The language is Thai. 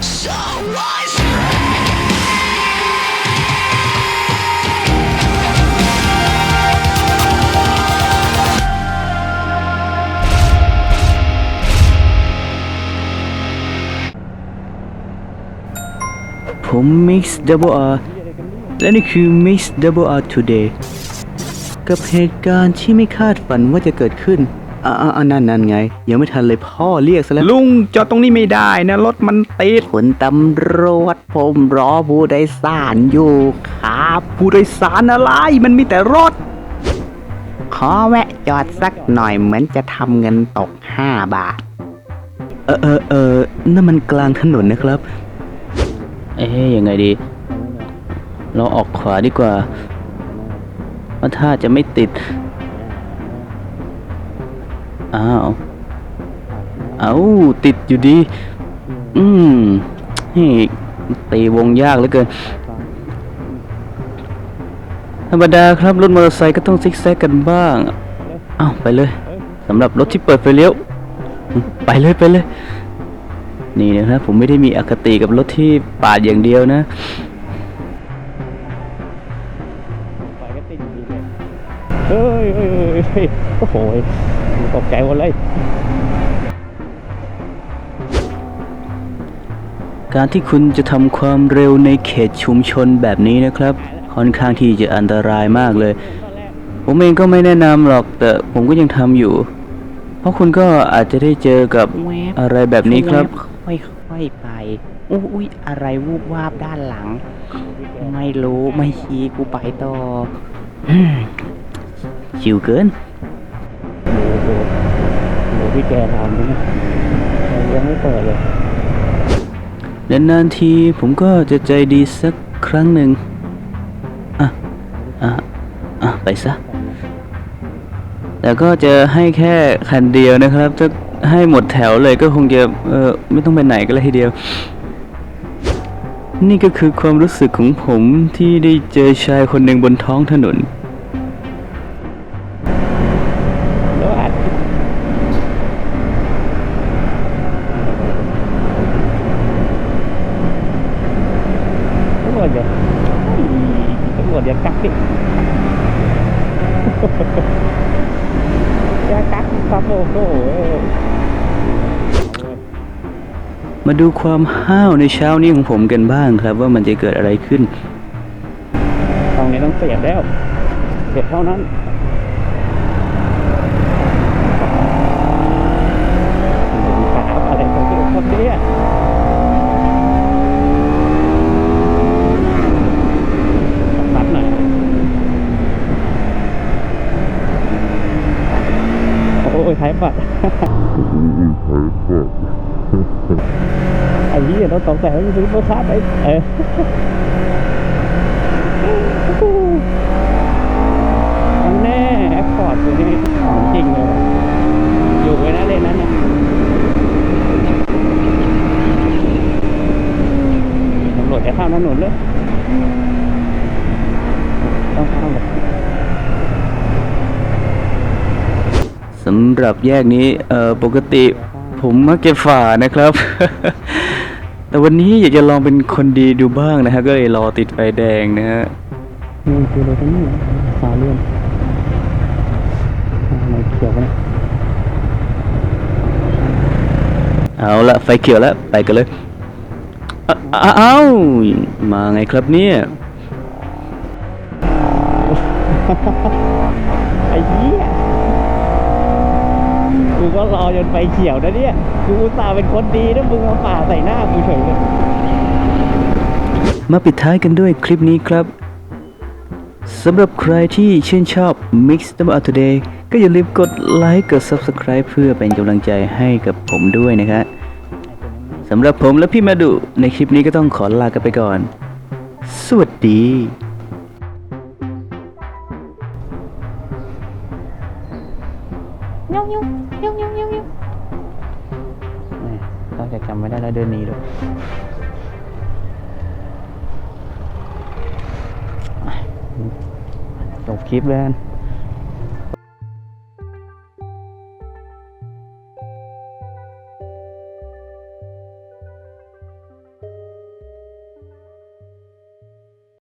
ผม Mix Double R และนี่คือ Mix Double R Today กับเหตุการณ์ที่ไม่คาดฝันว่าจะเกิดขึ้น อ่าอ่านั่นนั่นไงยังไม่ทันเลยพ่อเรียกซะแล้วลุงจอดตรงนี้ไม่ได้นะรถมันติดคุณตำรวจผมรอผู้โดยสารอยู่ครับ ผู้โดยสารอะไรมันมีแต่รถ ขอแวะจอดสักหน่อยเหมือนจะทำเงินตก5บาท เออเออเออนั่นมันกลางถนนนะครับ เอ๊ยยังไงดี เราออกขวาดีกว่าว่าถ้าจะไม่ติด อ้าว เอาติดอยู่ดี อืมนี่ตีวงยากเหลือเกิน ธรรมดาครับ รถมอเตอร์ไซค์ก็ต้องซิกแซกกันบ้าง เอ้าไปเลยสำหรับรถที่เปิดไฟเลี้ยว ไปเลยไปเลย นี่นะครับผมไม่ได้มีอคติกับรถที่ปาดอย่างเดียวนะ เฮ้ยเฮ้ยเฮ้ยเฮ้ยโอ้โหตกใจหมดเลย การที่คุณจะทำความเร็วในเขตชุมชนแบบนี้นะครับ ค่อนข้างที่จะอันตรายมากเลย ผมเองก็ไม่แนะนำหรอกแต่ผมก็ยังทำอยู่ เพราะคุณก็อาจจะได้เจอกับอะไรแบบนี้ครับ ค่อยๆไปอุ้ยอะไรวูบวาบด้านหลัง ไม่รู้ไม่ชี้กูไปต่อ ชิวเกินโอ้โหโอ้โหพี่แกทำเนี่ยยังไม่เปิดเลยนานๆทีผมก็จะใจดีสักครั้งหนึ่งอะอะอะไปซะแต่ก็จะให้แค่คันเดียวนะครับ ถ้าให้หมดแถวเลยก็คงจะเออไม่ต้องไปไหนก็เลยทีเดียว นี่ก็คือความรู้สึกของผมที่ได้เจอชายคนหนึ่งบนท้องถนน รวจอย่าตำรวจอย่ากักดิอย่ากักครับโอ้โหมาดูความห้าวในเช้านี้ของผมกันบ้างครับ ว่ามันจะเกิดอะไรขึ้นตรงนี้ต้องเสียบแล้ว เสียบเท่านั้นขาอะไรของคุณครับเนี่ยตัดหน่อย โอ้ยไทยปัดไอ้ยี่เราสงสัยว่าจะซื้อโปรคาดไปเอออันแน่แอปพอร์ตตัวนี้ของจริงเลย อยู่ไว้นะเลนนั้นนะตำรวจจะข้ามถนนเลยต้องข้ามแบบ สำหรับแยกนี้เอ่อปกติผมมักจะฝ่านะครับ แต่วันนี้อยากจะลองเป็นคนดีดูบ้างนะฮะก็เลยรอติดไฟแดงนะฮะนี่คืออะไรกันนี่สาเลื่อนอะไรเขียวกันเอาละไฟเขียวแล้วไปกันเลยอ้าอ้าวมาไงครับเนี่ยไอ้เหี้ย กูก็รอจนไฟเขียวนะเนี่ยกูอุตส่าห์เป็นคนดีนะมึงมาป่าใส่หน้ากูเฉยเลยมาปิดท้ายกันด้วยคลิปนี้ครับสำหรับใครที่ชื่นชอบ Mix Double R Today ก็อย่าลืมกดไลค์กด Subscribe เพื่อเป็นกำลังใจให้กับผมด้วยนะครับสำหรับผมและพี่มาดุในคลิปนี้ก็ต้องขอลากันไปก่อน สวัสดี ยุ่งยุ่งยุ่งยุ่งยุ่งยุ่งต้องจะจำไม่ได้แล้วเดินหนีด้วยจบคลิปเลย